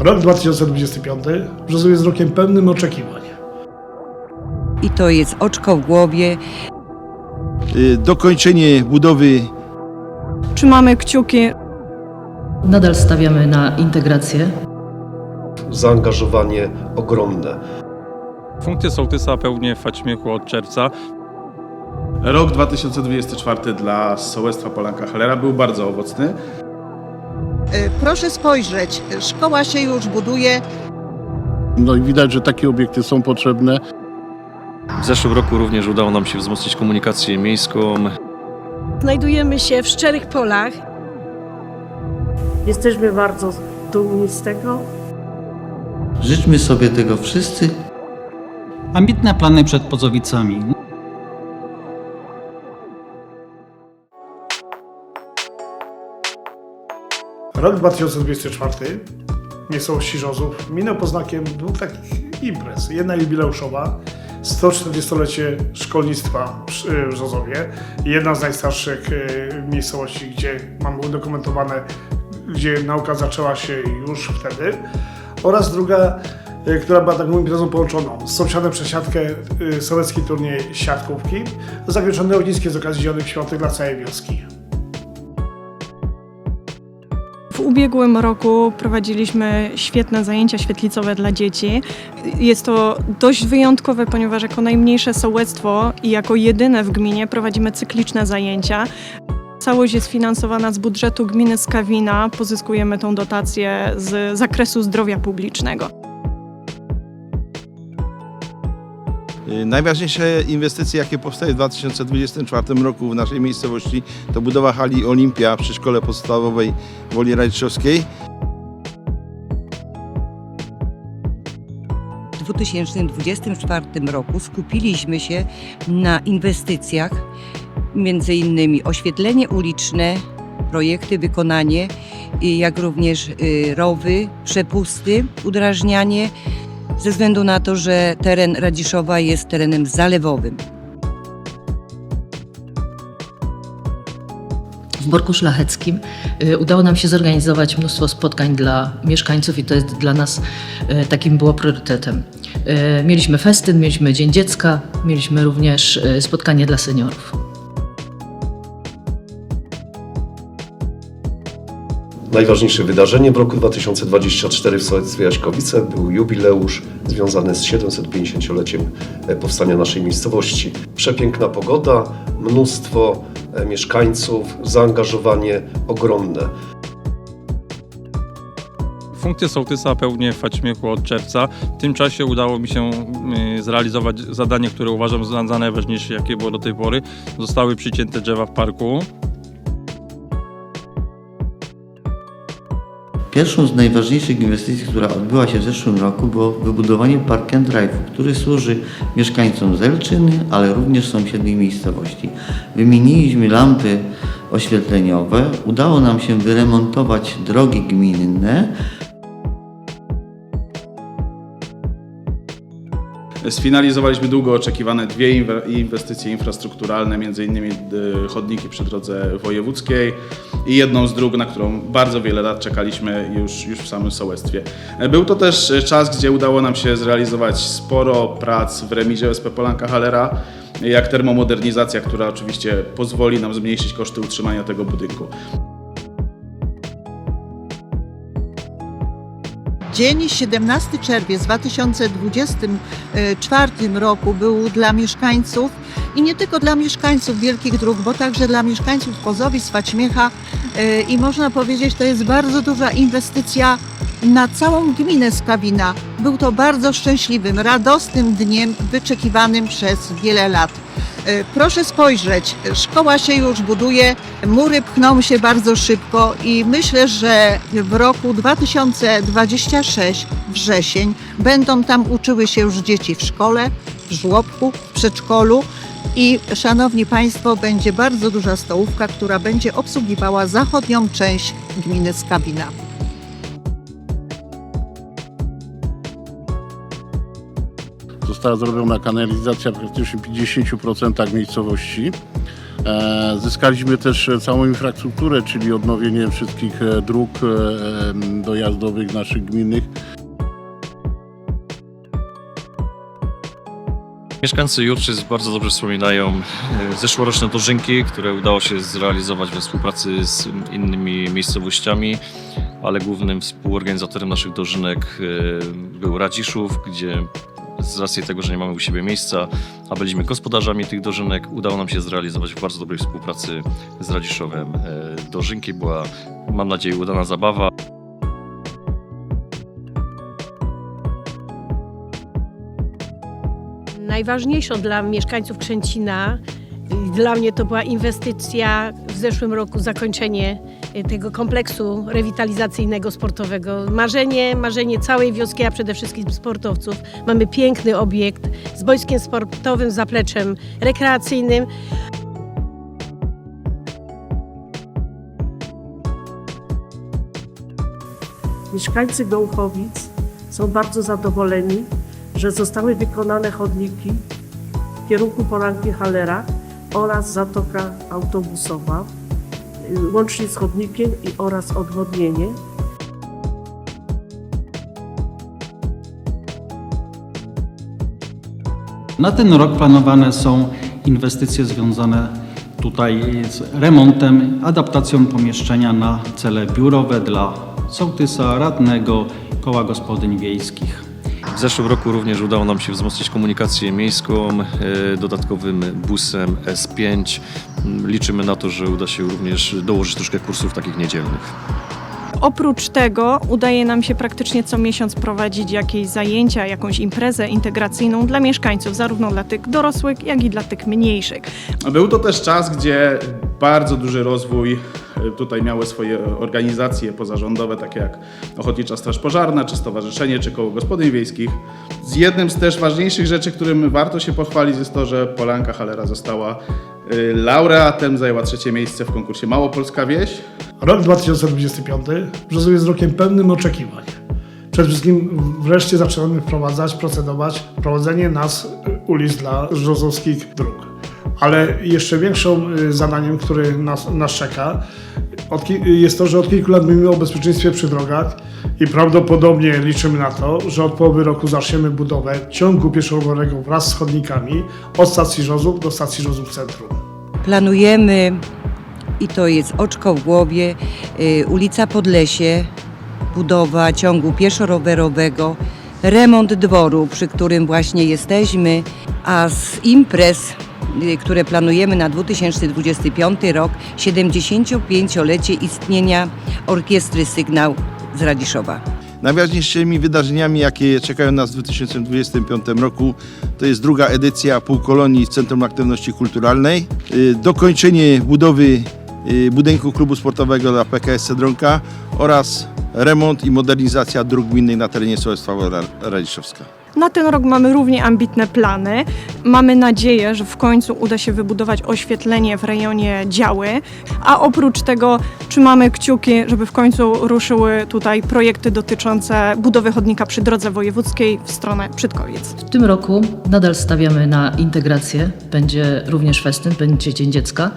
Rok 2025 Brzozow jest rokiem pełnym oczekiwań. I to jest oczko w głowie, Y, dokończenie budowy Trzymamy kciuki. Nadal stawiamy na integrację. zaangażowanie ogromne. Funkcję sołtysa pełnię w Faćmiechu od czerwca. Rok 2024 dla sołectwa Polanka Halera był bardzo owocny. Y, Proszę spojrzeć, szkoła się już buduje, No i widać, że takie obiekty są potrzebne. W zeszłym roku również udało nam się wzmocnić komunikację miejską. Znajdujemy się w szczerych polach. Jesteśmy bardzo dumni z tego. Życzmy sobie tego wszyscy. Ambitne plany przed Pozowicami. Rok 2024 miejscowości Rzozów minął pod znakiem dwóch takich imprez. Jedna jubileuszowa, 140-lecie szkolnictwa w Rzozowie. Jedna z najstarszych e, miejscowości, gdzie mamy udokumentowane, gdzie nauka zaczęła się już wtedy. Oraz druga, e, która była taką imprezą połączoną sąsiadem przez siatkę e, sowiecki turniej siatkówki, zakończony ogniskiem z okazji Zielonych Świątek dla całej wioski. W ubiegłym roku prowadziliśmy świetne zajęcia świetlicowe dla dzieci. Jest to dość wyjątkowe, ponieważ jako najmniejsze sołectwo i jako jedyne w gminie prowadzimy cykliczne zajęcia. Całość jest finansowana z budżetu gminy Skawina. Pozyskujemy tą dotację z zakresu zdrowia publicznego. Najważniejsze inwestycje, jakie powstały w 2024 roku w naszej miejscowości, to budowa hali Olimpia przy szkole podstawowej Woli Rajczowskiej. w 2024 roku skupiliśmy się na inwestycjach, między innymi oświetlenie uliczne, projekty wykonanie, y, jak również y, rowy, przepusty, udrażnianie, ze względu na to, że teren Radziszowa jest terenem zalewowym. W Borku Szlacheckim y, udało nam się zorganizować mnóstwo spotkań dla mieszkańców i to jest dla nas y, takim było priorytetem. Y, Mieliśmy festyn, mieliśmy Dzień Dziecka, mieliśmy również spotkanie dla seniorów. Najważniejsze wydarzenie w roku 2024 w sołectwie Jaśkowice był jubileusz związany z 750-leciem e, powstania naszej miejscowości. Przepiękna pogoda, mnóstwo e, mieszkańców, zaangażowanie ogromne. Funkcję sołtysa pełnię w Faćmiechu od czerwca. W tym czasie udało mi się y, zrealizować zadanie, które uważam za za najważniejsze, jakie było do tej pory. Zostały przycięte drzewa w parku. Pierwszą z najważniejszych inwestycji, która odbyła się w zeszłym roku, było wybudowanie Park and Drive, który służy mieszkańcom Zelczyny, ale również sąsiedniej miejscowości. Wymieniliśmy lampy oświetleniowe, udało nam się wyremontować drogi gminne, Sfinalizowaliśmy długo oczekiwane dwie inwe- inwestycje infrastrukturalne, innymi y, chodniki przy drodze wojewódzkiej i jedną z dróg, na którą bardzo wiele lat czekaliśmy już, już w samym sołectwie. Był to też y, czas, gdzie udało nam się zrealizować sporo prac w remizie OSP Polanka Halera, jak termomodernizacja, która oczywiście pozwoli nam zmniejszyć koszty utrzymania tego budynku. Dzień 17 czerwiec 2024 roku był dla mieszkańców i nie tylko dla mieszkańców Wielkich Dróg, bo także dla mieszkańców Pozowic, Faćmiecha y, i można powiedzieć, to jest bardzo duża inwestycja na całą gminę Skawina. Był to bardzo szczęśliwym, radosnym dniem wyczekiwanym przez wiele lat. Y, Proszę spojrzeć, szkoła się już buduje, mury pchną się bardzo szybko i myślę, że w roku 2026 wrzesień będą tam uczyły się już dzieci w szkole, w żłobku, w przedszkolu i szanowni Państwo, będzie bardzo duża stołówka, która będzie obsługiwała zachodnią część gminy Skawina. Została zrobiona kanalizacja w praktycznie 50% miejscowości. E, Zyskaliśmy też całą infrastrukturę, czyli odnowienie wszystkich e, dróg e, dojazdowych naszych gminnych. Mieszkańcy Jutrzyc bardzo dobrze wspominają zeszłoroczne dożynki, które udało się zrealizować we współpracy z innymi miejscowościami, ale głównym współorganizatorem naszych dożynek był Radziszów, gdzie z racji tego, że nie mamy u siebie miejsca, a byliśmy gospodarzami tych dożynek, udało nam się zrealizować w bardzo dobrej współpracy z Radziszowem. E, Dożynki była, mam nadzieję, udana zabawa. Najważniejszą dla mieszkańców Krzęcina, dla mnie to była inwestycja w zeszłym roku, zakończenie tego kompleksu rewitalizacyjnego, sportowego. Marzenie, marzenie całej wioski, a przede wszystkim sportowców. Mamy piękny obiekt z boiskiem sportowym, zapleczem rekreacyjnym. Mieszkańcy Gołchowic są bardzo zadowoleni, że zostały wykonane chodniki w kierunku Polanki Halera oraz zatoka autobusowa, łącznie z chodnikiem i oraz odwodnienie. Na ten rok planowane są inwestycje związane tutaj z remontem, adaptacją pomieszczenia na cele biurowe dla sołtysa, radnego, koła gospodyń wiejskich. W zeszłym roku również udało nam się wzmocnić komunikację miejską e, dodatkowym busem S5. Mm, Liczymy na to, że uda się również dołożyć troszkę kursów takich niedzielnych. Oprócz tego udaje nam się praktycznie co miesiąc prowadzić jakieś zajęcia, jakąś imprezę integracyjną dla mieszkańców, zarówno dla tych dorosłych, jak i dla tych mniejszych. Był to też czas, gdzie bardzo duży rozwój tutaj miały swoje organizacje pozarządowe, takie jak Ochotnicza Straż Pożarna, czy Stowarzyszenie, czy Koło Gospodyń Wiejskich. Z jednym z też ważniejszych rzeczy, którym warto się pochwalić jest to, że Polanka Halera została e, laureatem, zajęła trzecie miejsce w konkursie Małopolska Wieś. Rok 2025 Brzozów jest rokiem pełnym oczekiwań. Przede wszystkim wreszcie zaczynamy wprowadzać, procedować prowadzenie nas y, ulic dla brzozowskich dróg. Ale jeszcze większą y, zadaniem, które nas, nas czeka, jest to, że od kilku lat mówimy o bezpieczeństwie przy drogach i prawdopodobnie liczymy na to, że od połowy roku zaczniemy budowę ciągu pieszo-rowerowego wraz z chodnikami od stacji Żozów do stacji Żozów Centrum. Planujemy, i to jest oczko w głowie, y, ulica Podlesie, budowa ciągu pieszo-rowerowego, remont dworu, przy którym właśnie jesteśmy, a z imprez, które planujemy na 2025 rok, 75-lecie istnienia orkiestry Sygnał z Radziszowa. Najważniejszymi wydarzeniami, jakie czekają nas w 2025 roku, to jest druga edycja półkolonii Centrum Aktywności Kulturalnej, y, dokończenie budowy y, budynku klubu sportowego dla PKS Cedronka oraz remont i modernizacja dróg gminnych na terenie sołectwa Radziszowska. Na ten rok mamy równie ambitne plany. Mamy nadzieję, że w końcu uda się wybudować oświetlenie w rejonie działy, a oprócz tego trzymamy kciuki, żeby w końcu ruszyły tutaj projekty dotyczące budowy chodnika przy drodze wojewódzkiej w stronę Przydkowiec. W tym roku nadal stawiamy na integrację. Będzie również festyn, będzie Dzień Dziecka,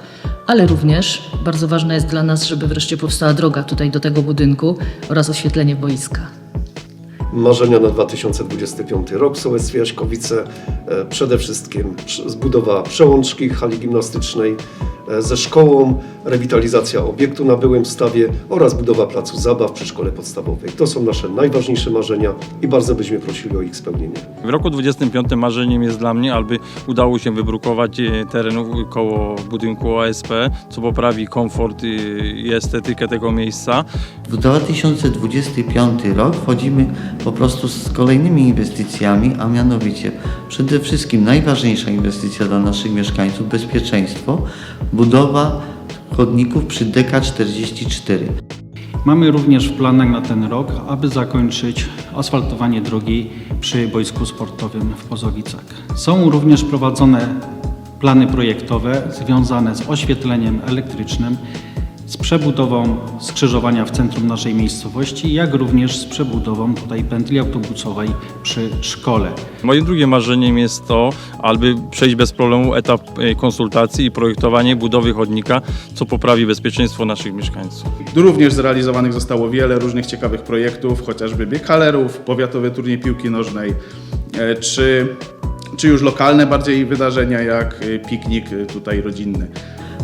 ale również bardzo ważne jest dla nas, żeby wreszcie powstała droga tutaj do tego budynku oraz oświetlenie boiska. Marzenia na 2025 rok w sołectwie Jaśkowice. E, Przede wszystkim zbudowa przełączki hali gimnastycznej ze szkołą, rewitalizacja obiektu na byłym stawie oraz budowa placu zabaw przy szkole podstawowej. To są nasze najważniejsze marzenia i bardzo byśmy prosili o ich spełnienie. W roku 25 marzeniem jest dla mnie, aby udało się wybrukować e, teren koło budynku OSP, co poprawi komfort e, i estetykę tego miejsca. W 2025 rok wchodzimy po prostu z kolejnymi inwestycjami, a mianowicie przede wszystkim najważniejsza inwestycja dla naszych mieszkańców bezpieczeństwo, budowa chodników przy DK44. Mamy również w planach na ten rok, aby zakończyć asfaltowanie drogi przy boisku sportowym w Pozowicach. Są również prowadzone plany projektowe związane z oświetleniem elektrycznym, z przebudową skrzyżowania w centrum naszej miejscowości, jak również z przebudową tutaj pętli autobusowej przy szkole. Moim drugim marzeniem jest to, aby przejść bez problemu etap e, konsultacji i projektowanie budowy chodnika, co poprawi bezpieczeństwo naszych mieszkańców. Również zrealizowanych zostało wiele różnych ciekawych projektów, chociażby bieg halerów, powiatowy turniej piłki nożnej, e, czy, czy już lokalne bardziej wydarzenia jak e, piknik tutaj rodzinny.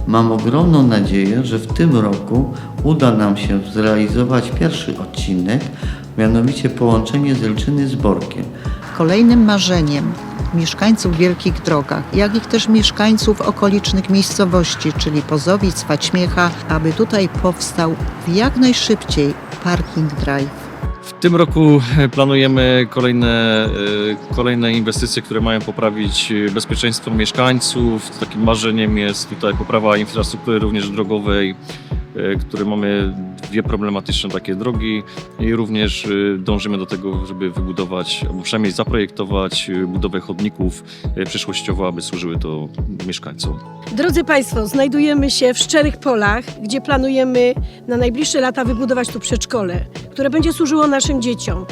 Mam ogromną nadzieję, że w tym roku uda nam się zrealizować pierwszy odcinek, mianowicie połączenie Zelczyny z Borkiem. Kolejnym marzeniem mieszkańców w Wielkich Drogach, jak i też mieszkańców okolicznych miejscowości, czyli Pozowic, Faćmiecha, aby tutaj powstał jak najszybciej parking drive. W tym roku e, planujemy kolejne, e, kolejne inwestycje, które mają poprawić e, bezpieczeństwo mieszkańców. Takim marzeniem jest tutaj poprawa infrastruktury również drogowej, e, które mamy dwie problematyczne takie drogi i również e, dążymy do tego, żeby wybudować, albo przynajmniej zaprojektować e, budowę chodników przyszłościowo, aby służyły to mieszkańcom. Drodzy Państwo, znajdujemy się w Szczerych Polach, gdzie planujemy na najbliższe lata wybudować tu przedszkole, które będzie służyło naszym dzieciom.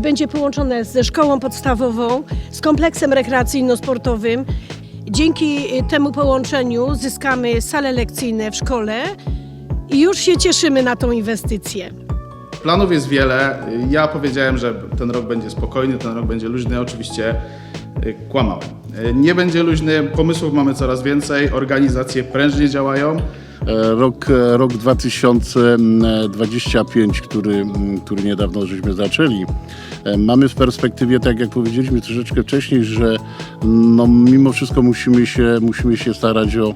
Będzie połączone ze szkołą podstawową, z kompleksem rekreacyjno-sportowym. Dzięki temu połączeniu zyskamy sale lekcyjne w szkole i już się cieszymy na tą inwestycję. Planów jest wiele. Ja powiedziałem, że ten rok będzie spokojny, ten rok będzie luźny. Oczywiście y, kłamałem. Nie będzie luźny, pomysłów mamy coraz więcej, organizacje prężnie działają. E, Rok, e, rok 2025, który, który niedawno żeśmy zaczęli, e, mamy w perspektywie, tak jak powiedzieliśmy troszeczkę wcześniej, że no, mimo wszystko musimy się, musimy się starać o,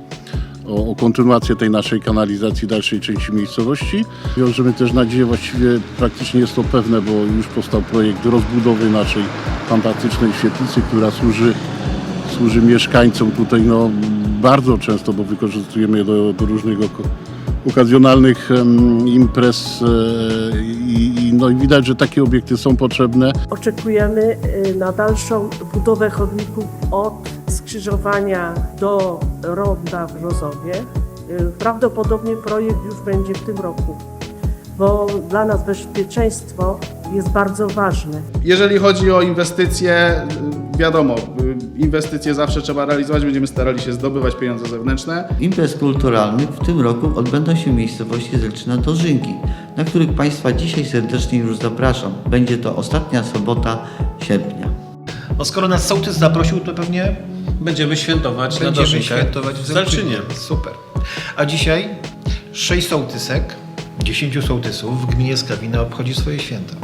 o, o kontynuację tej naszej kanalizacji dalszej części miejscowości. Wiążemy też nadzieję, właściwie praktycznie jest to pewne, bo już powstał projekt rozbudowy naszej fantastycznej świetlicy, która służy służy mieszkańcom tutaj no, bardzo często, bo wykorzystujemy je do, do różnych okazjonalnych em, imprez e, i, i, no, i widać, że takie obiekty są potrzebne. Oczekujemy y, na dalszą budowę chodników od skrzyżowania do ronda w Rozowie. Y, Prawdopodobnie projekt już będzie w tym roku, bo dla nas bezpieczeństwo jest bardzo ważne. Jeżeli chodzi o inwestycje, y, wiadomo, y, inwestycje zawsze trzeba realizować, będziemy starali się zdobywać pieniądze zewnętrzne. Imprez kulturalnych w tym roku odbędą się w miejscowości Zelczyna Dożynki, na których Państwa dzisiaj serdecznie już zapraszam. Będzie to ostatnia sobota sierpnia. No skoro nas sołtys zaprosił, to pewnie Będziemy świętować na będziemy Dożynkę świętować w w Zalczynie. Super. A dzisiaj sześć sołtysek, dziesięciu sołtysów w gminie Skawina obchodzi swoje święta.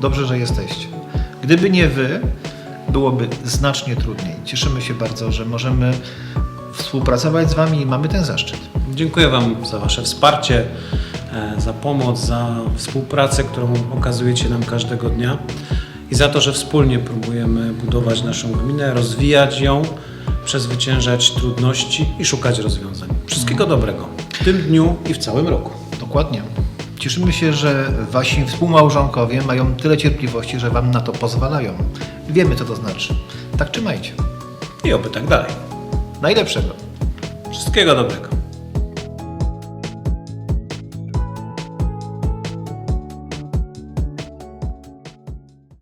Dobrze, że jesteście. Gdyby nie wy, byłoby znacznie trudniej. Cieszymy się bardzo, że możemy współpracować z wami i mamy ten zaszczyt. Dziękuję Wam za Wasze wsparcie, e, za pomoc, za współpracę, którą okazujecie nam każdego dnia i za to, że wspólnie próbujemy budować naszą gminę, rozwijać ją, przezwyciężać trudności i szukać rozwiązań. Wszystkiego dobrego w tym dniu i w całym roku. Dokładnie. Cieszymy się, że wasi współmałżonkowie mają tyle cierpliwości, że wam na to pozwalają. Wiemy, co to znaczy. Tak trzymajcie. I oby tak dalej. Najlepszego. Wszystkiego dobrego.